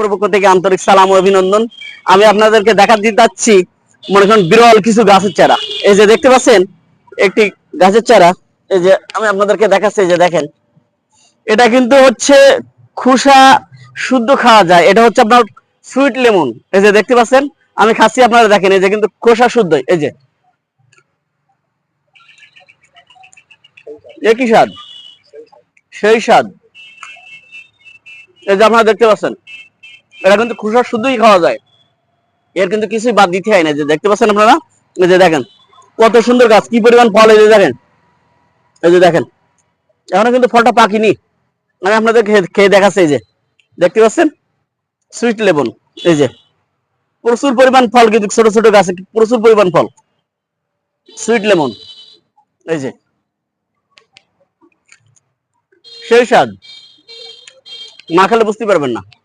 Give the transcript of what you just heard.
অপর পক্ষ থেকে আন্তরিক সালাম অভিনন্দন। আমি আপনাদেরকে দেখা দিতে যাচ্ছি, মনে করেন বিরল কিছু গাছের চারা। এই যে দেখতে পাচ্ছেন, একটি গাছের চারা। এই যে আমি আপনাদেরকে দেখাচ্ছি যে দেখেন। এটা কিন্তু হচ্ছে খুসা শুদ্ধ খাওয়া যায়। এটা হচ্ছে আপনার সুইট লেমন এই যে দেখতে পাচ্ছেন, আমি খাচ্ছি, আপনারা দেখেন, এই যে কিন্তু খোসা শুদ্ধ। এই যে। একই স্বাদ। সেই স্বাদ। এই যে আপনারা দেখতে পাচ্ছেন এটা কিন্তু খোসা শুদ্ধই খাওয়া যায়। এর কিন্তু কিছুই বাদ দিতে হয় না। যে দেখতে পাচ্ছেন আপনারা? এই যে দেখেন, কত সুন্দর গাছ, কি পরিমাণ ফল এই যে দেখেন। এই যে দেখেন, এখনও কিন্তু ফলটা পাকিনি। আমি আপনাদের খেয়ে- খেয়ে দেখাচ্ছি এই যে। দেখতে পাচ্ছেন? সুইট লেবন এই যে। প্রচুর পরিমাণ ফল কিন্তু ছোট ছোট গাছে, প্রচুর পরিমাণ ফল। সুইট লেমন এই যে। সেই স্বাদ। না খেলে বুঝতে পারবেন না।